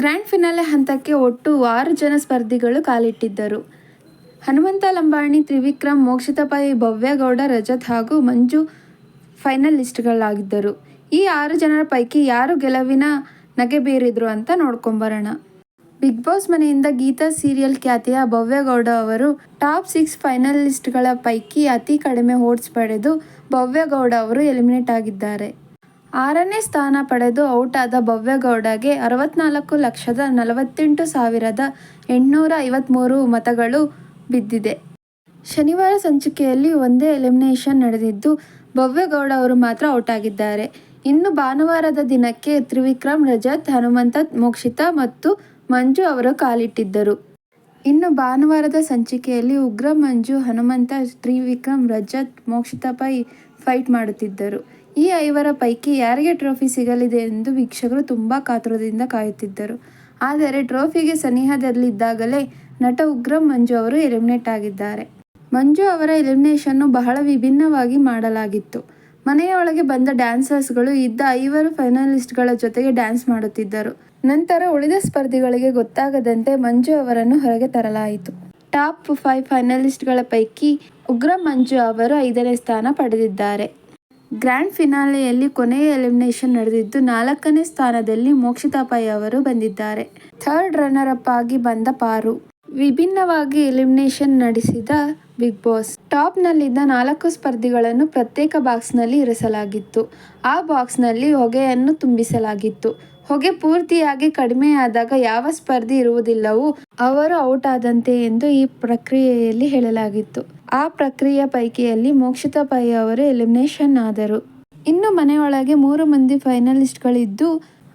Grand finale ಹಂತಕ್ಕೆ ಒಟ್ಟು ಆರು ಜನ ಸ್ಪರ್ಧಿಗಳು ಕಾಲಿಟ್ಟಿದ್ದರು. ಹನುಮಂತ ಲಂಬಾಣಿ, ತ್ರಿವಿಕ್ರಮ್ ಮೋಕ್ಷಿತಾ ಪೈ ಭವ್ಯಗೌಡ, ರಜತ್ ಹಾಗೂ ಮಂಜು ಫೈನಲಿಸ್ಟ್ಗಳಾಗಿದ್ದರು. ಈ ಆರು ಜನರ ಪೈಕಿ ಯಾರು ಗೆಲುವಿನ ನಗೆ ಬೀರಿದ್ರು ಅಂತ ನೋಡ್ಕೊಂಬರೋಣ. ಬಿಗ್ ಬಾಸ್ ಮನೆಯಿಂದ ಗೀತಾ ಸೀರಿಯಲ್ ಖ್ಯಾತಿಯ ಭವ್ಯಗೌಡ ಅವರು ಟಾಪ್ ಸಿಕ್ಸ್ ಫೈನಲಿಸ್ಟ್ಗಳ ಪೈಕಿ ಅತಿ ಕಡಿಮೆ ಓಟ್ಸ್ ಪಡೆದು ಭವ್ಯಗೌಡ ಅವರು ಎಲಿಮಿನೇಟ್ ಆಗಿದ್ದಾರೆ. ಆರನೇ ಸ್ಥಾನ ಪಡೆದು ಔಟ್ ಆದ ಭವ್ಯಗೌಡಗೆ ಅರವತ್ನಾಲ್ಕು ಲಕ್ಷದ ನಲವತ್ತೆಂಟು ಸಾವಿರದ ಎಂಟುನೂರ ಐವತ್ತ್ಮೂರು ಮತಗಳು ಬಿದ್ದಿದೆ. ಶನಿವಾರ ಸಂಚಿಕೆಯಲ್ಲಿ ಒಂದೇ ಎಲಿಮಿನೇಷನ್ ನಡೆದಿದ್ದು, ಭವ್ಯಗೌಡ ಅವರು ಮಾತ್ರ ಔಟ್ ಆಗಿದ್ದಾರೆ ಇನ್ನು ಭಾನುವಾರದ ದಿನಕ್ಕೆ ತ್ರಿವಿಕ್ರಮ್, ರಜತ್, ಹನುಮಂತ, ಮೋಕ್ಷಿತಾ ಮತ್ತು ಮಂಜು ಅವರು ಕಾಲಿಟ್ಟಿದ್ದರು. ಇನ್ನು ಭಾನುವಾರದ ಸಂಚಿಕೆಯಲ್ಲಿ ಉಗ್ರ ಮಂಜು, ಹನುಮಂತ, ತ್ರಿವಿಕ್ರಮ್, ರಜತ್, ಮೋಕ್ಷಿತಾ ಪೈ ಫೈಟ್ ಮಾಡುತ್ತಿದ್ದರು. ಈ ಐವರ ಪೈಕಿ ಯಾರಿಗೆ ಟ್ರೋಫಿ ಸಿಗಲಿದೆ ಎಂದು ವೀಕ್ಷಕರು ತುಂಬ ಕಾತುರದಿಂದ ಕಾಯುತ್ತಿದ್ದರು. ಆದರೆ ಟ್ರೋಫಿಗೆ ಸನಿಹದಲ್ಲಿದ್ದಾಗಲೇ ನಟ ಉಗ್ರಂ ಮಂಜು ಅವರು ಎಲಿಮಿನೇಟ್ ಆಗಿದ್ದಾರೆ. ಮಂಜು ಅವರ ಎಲಿಮಿನೇಷನ್ನು ಬಹಳ ವಿಭಿನ್ನವಾಗಿ ಮಾಡಲಾಗಿತ್ತು. ಮನೆಯ ಒಳಗೆ ಬಂದ ಡ್ಯಾನ್ಸರ್ಸ್ಗಳು ಇದ್ದ ಐವರು ಫೈನಲಿಸ್ಟ್ಗಳ ಜೊತೆಗೆ ಡ್ಯಾನ್ಸ್ ಮಾಡುತ್ತಿದ್ದರು. ನಂತರ ಉಳಿದ ಸ್ಪರ್ಧಿಗಳಿಗೆ ಗೊತ್ತಾಗದಂತೆ ಮಂಜು ಅವರನ್ನು ಹೊರಗೆ ತರಲಾಯಿತು. ಟಾಪ್ ಫೈವ್ ಫೈನಲಿಸ್ಟ್ಗಳ ಪೈಕಿ ಉಗ್ರ ಮಂಜು ಅವರು ಐದನೇ ಸ್ಥಾನ ಪಡೆದಿದ್ದಾರೆ. ಗ್ರ್ಯಾಂಡ್ ಫಿನಾಲೆಯಲ್ಲಿ ಕೊನೆಯ ಎಲಿಮಿನೇಷನ್ ನಡೆದಿದ್ದು ನಾಲ್ಕನೇ ಸ್ಥಾನದಲ್ಲಿ ಮೋಕ್ಷಿತಾ ಪೈ ಅವರು ಬಂದಿದ್ದಾರೆ. ಥರ್ಡ್ ರನ್ನರ್ ಅಪ್ ಆಗಿ ಬಂದ ಪಾರು. ವಿಭಿನ್ನವಾಗಿ ಎಲಿಮಿನೇಷನ್ ನಡೆಸಿದ ಬಿಗ್ ಬಾಸ್. ಟಾಪ್ನಲ್ಲಿದ್ದ ನಾಲ್ಕು ಸ್ಪರ್ಧಿಗಳನ್ನು ಪ್ರತ್ಯೇಕ ಬಾಕ್ಸ್ನಲ್ಲಿ ಇರಿಸಲಾಗಿತ್ತು. ಆ ಬಾಕ್ಸ್ನಲ್ಲಿ ಹೊಗೆಯನ್ನು ತುಂಬಿಸಲಾಗಿತ್ತು. ಹೊಗೆ ಪೂರ್ತಿಯಾಗಿ ಕಡಿಮೆಯಾದಾಗ ಯಾವ ಸ್ಪರ್ಧಿ ಇರುವುದಿಲ್ಲವೋ ಅವರು ಔಟ್ ಆದಂತೆ ಎಂದು ಈ ಪ್ರಕ್ರಿಯೆಯಲ್ಲಿ ಹೇಳಲಾಗಿತ್ತು. ಆ ಪ್ರಕ್ರಿಯೆ ಪೈಕಿಯಲ್ಲಿ ಮೋಕ್ಷಿತ ಪೈ ಅವರು ಎಲಿಮಿನೇಷನ್ ಆದರು. ಇನ್ನು ಮನೆಯೊಳಗೆ ಮೂರು ಮಂದಿ ಫೈನಲಿಸ್ಟ್ಗಳಿದ್ದು,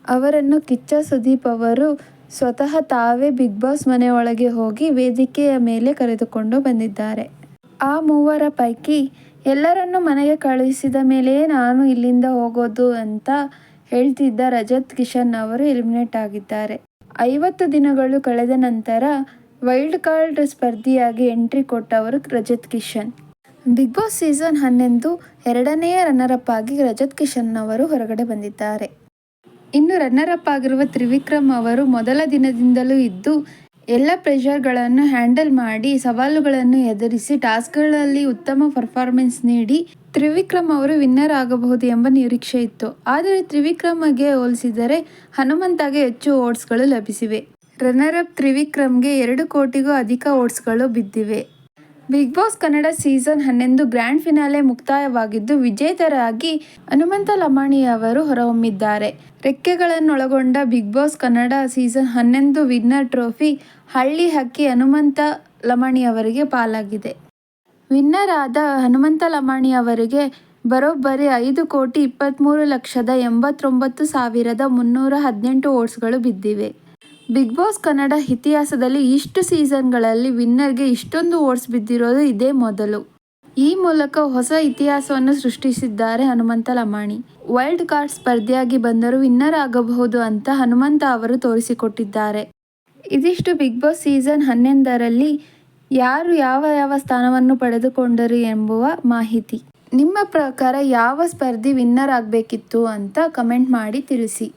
ಅವರನ್ನು ಕಿಚ್ಚ ಸುದೀಪ್ ಅವರು ಸ್ವತಃ ತಾವೇ ಬಿಗ್ ಬಾಸ್ ಮನೆಯೊಳಗೆ ಹೋಗಿ ವೇದಿಕೆಯ ಮೇಲೆ ಕರೆದುಕೊಂಡು ಬಂದಿದ್ದಾರೆ. ಆ ಮೂವರ ಪೈಕಿ ಎಲ್ಲರನ್ನು ಮನೆಗೆ ಕಳುಹಿಸಿದ ಮೇಲೆಯೇ ನಾನು ಇಲ್ಲಿಂದ ಹೋಗೋದು ಅಂತ ಹೇಳ್ತಿದ್ದ ರಜತ್ ಕಿಶನ್ ಅವರು ಎಲಿಮಿನೇಟ್ ಆಗಿದ್ದಾರೆ. ಐವತ್ತು ದಿನಗಳು ಕಳೆದ ನಂತರ ವೈಲ್ಡ್ ಕಾರ್ಡ್ ಸ್ಪರ್ಧಿಯಾಗಿ ಎಂಟ್ರಿ ಕೊಟ್ಟವರು Rajath Kishan. Bigg Boss season ಹನ್ನೊಂದು ಎರಡನೆಯ ರನ್ನರ್ ಅಪ್ ಆಗಿ ರಜತ್ ಕಿಶನ್ ಅವರು ಹೊರಗಡೆ ಬಂದಿದ್ದಾರೆ. ಇನ್ನು ರನ್ನರ್ ಅಪ್ ಆಗಿರುವ ತ್ರಿವಿಕ್ರಮ್ ಅವರು ಮೊದಲ ದಿನದಿಂದಲೂ ಇದ್ದು ಎಲ್ಲ ಪ್ರೆಷರ್ಗಳನ್ನು ಹ್ಯಾಂಡಲ್ ಮಾಡಿ ಸವಾಲುಗಳನ್ನು ಎದುರಿಸಿ ಟಾಸ್ಕ್ಗಳಲ್ಲಿ ಉತ್ತಮ ಪರ್ಫಾರ್ಮೆನ್ಸ್ ನೀಡಿ ತ್ರಿವಿಕ್ರಮ್ ಅವರು ವಿನ್ನರ್ ಆಗಬಹುದು ಎಂಬ ನಿರೀಕ್ಷೆ ಇತ್ತು. ಆದರೆ ತ್ರಿವಿಕ್ರಮ್ಗೆ ಹೋಲಿಸಿದರೆ ಹನುಮಂತಗೆ ಹೆಚ್ಚು ಓಟ್ಸ್ಗಳು ಲಭಿಸಿವೆ. ರನ್ನರ್ ಅಪ್ ತ್ರಿವಿಕ್ರಮ್ಗೆ ಎರಡು ಕೋಟಿಗೂ ಅಧಿಕ ಓಟ್ಸ್ಗಳು ಬಿದ್ದಿವೆ. ಬಿಗ್ ಬಾಸ್ ಕನ್ನಡ ಸೀಸನ್ ಹನ್ನೊಂದು ಗ್ರ್ಯಾಂಡ್ ಫಿನಾಲೆ ಮುಕ್ತಾಯವಾಗಿದ್ದು ವಿಜೇತರಾಗಿ ಹನುಮಂತ ಲಮಾಣಿ ಅವರು ಹೊರಹೊಮ್ಮಿದ್ದಾರೆ. ರೆಕ್ಕೆಗಳನ್ನೊಳಗೊಂಡ ಬಿಗ್ ಬಾಸ್ ಕನ್ನಡ ಸೀಸನ್ ಹನ್ನೊಂದು ವಿನ್ನರ್ ಟ್ರೋಫಿ ಹಳ್ಳಿ ಹಕ್ಕಿ ಹನುಮಂತ ಲಮಾಣಿ ಅವರಿಗೆ ಪಾಲಾಗಿದೆ. ವಿನ್ನರ್ ಆದ ಹನುಮಂತ ಲಮಾಣಿ ಅವರಿಗೆ ಬರೋಬ್ಬರಿ ಐದು ಕೋಟಿ ಇಪ್ಪತ್ತ್ಮೂರು ಲಕ್ಷದ ಎಂಬತ್ತೊಂಬತ್ತು ಸಾವಿರದ ಮುನ್ನೂರ ಹದಿನೆಂಟು ಓಟ್ಸ್ಗಳು ಬಿದ್ದಿವೆ. ಬಿಗ್ ಬಾಸ್ ಕನ್ನಡ ಇತಿಹಾಸದಲ್ಲಿ ಇಷ್ಟು ಸೀಸನ್ಗಳಲ್ಲಿ ವಿನ್ನರ್ಗೆ ಇಷ್ಟೊಂದು ಓಟ್ಸ್ ಬಿದ್ದಿರೋದು ಇದೇ ಮೊದಲು. ಈ ಮೂಲಕ ಹೊಸ ಇತಿಹಾಸವನ್ನು ಸೃಷ್ಟಿಸಿದ್ದಾರೆ ಹನುಮಂತ ಲಮಾಣಿ. ವೈಲ್ಡ್ ಕಾರ್ಡ್ ಸ್ಪರ್ಧೆಯಾಗಿ ಬಂದರೂ ವಿನ್ನರ್ ಆಗಬಹುದು ಅಂತ ಹನುಮಂತ ಅವರು ತೋರಿಸಿಕೊಟ್ಟಿದ್ದಾರೆ. ಇದಿಷ್ಟು ಬಿಗ್ ಬಾಸ್ ಸೀಸನ್ ಹನ್ನೊಂದರಲ್ಲಿ ಯಾರು ಯಾವ ಯಾವ ಸ್ಥಾನವನ್ನು ಪಡೆದುಕೊಂಡರು ಎಂಬುವ ಮಾಹಿತಿ. ನಿಮ್ಮ ಪ್ರಕಾರ ಯಾವ ಸ್ಪರ್ಧಿ ವಿನ್ನರ್ ಆಗಬೇಕಿತ್ತು ಅಂತ ಕಮೆಂಟ್ ಮಾಡಿ ತಿಳಿಸಿ.